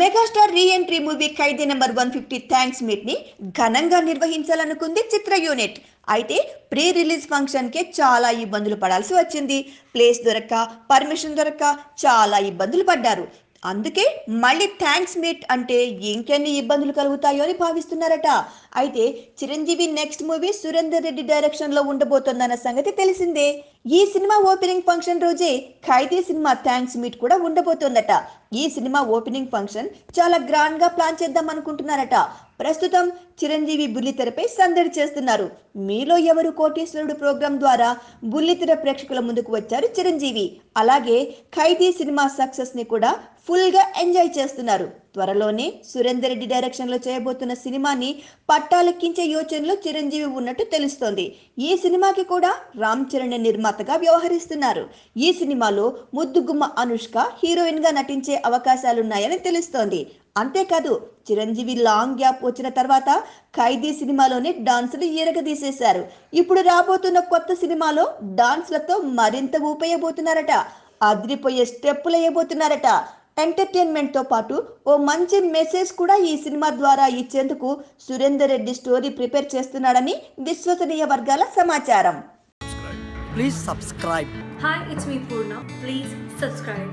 Megastar re entry movie Khaidi number one fifty thanks మీట్ని ఘనంగా నిర్వహించాలనుకుంది చిత్ర యూనిట్. అయితే ప్రీ రిలీజ్ ఫంక్షన్ కే చాలా ఇబ్బందులు పడాల్సి వచ్చింది. ప్లేస్ దొరక్క పర్మిషన్ దొరక్క చాలా ఇబ్బందులు పడ్డారు. అందుకే మళ్ళీ థ్యాంక్స్ మీట్ అంటే ఇంకెన్ని ఇబ్బందులు కలుగుతాయో అని భావిస్తున్నారట. అయితే చిరంజీవి నెక్స్ట్ మూవీ సురేందర్ రెడ్డి డైరెక్షన్లో ఉండబోతోందన్న సంగతి తెలిసిందే. ఈ సినిమా ఓపెనింగ్ ఫంక్షన్ రోజే ఖైదీ సినిమా థ్యాంక్స్ మీట్ కూడా ఉండబోతోందట. ఈ సినిమా ఓపెనింగ్ ఫంక్షన్ చాలా గ్రాండ్గా ప్లాన్ చేద్దాం అనుకుంటున్నారట. ప్రస్తుతం చిరంజీవి బుల్లితెరపై సందడి చేస్తున్నారు. మీలో ఎవరు కోటీశ్వరుడు ప్రోగ్రాం ద్వారా బుల్లితెర ప్రేక్షకుల ముందుకు వచ్చారు చిరంజీవి? అలాగే ఖైదీ సినిమా సక్సెస్ని కూడా ఫుల్గా ఎంజాయ్ చేస్తున్నారు. త్వరలోనే సురేందర్ రెడ్డి డైరెక్షన్లో చేయబోతున్న సినిమాని పట్టాలెక్కించే యోచనలో చిరంజీవి ఉన్నట్టు తెలుస్తోంది. ఈ సినిమాకి కూడా రామ్ చరణ్ నిర్మాతగా వ్యవహరిస్తున్నారు. ఈ సినిమాలో ముద్దుగుమ్మ అనుష్క హీరోయిన్గా నటించే అవకాశాలున్నాయని తెలుస్తోంది. అంతేకాదు చిరంజీవి లాంగ్ గ్యాప్ వచ్చిన తర్వాత ఖైదీ సినిమాలోనే డాన్సులు ఎరగదీసేశారు ఇప్పుడు రాబోతున్న కొత్త సినిమాలో డాన్స్లతో మరింత ఊపేయబోతున్నారట. అదిరిపోయే స్టెప్పులు వేయబోతున్నారట ఎంటర్టైన్మెంట్తో పాటు ఓ మంచి మెసేజ్ కూడా ఈ సినిమా ద్వారా ఇచ్చేందుకు సురేందర్ రెడ్డి స్టోరీ ప్రిపేర్ చేస్తున్నాడని విశ్వసనీయ వర్గాల సమాచారం Please subscribe. Hi, it's me Purna. Please subscribe.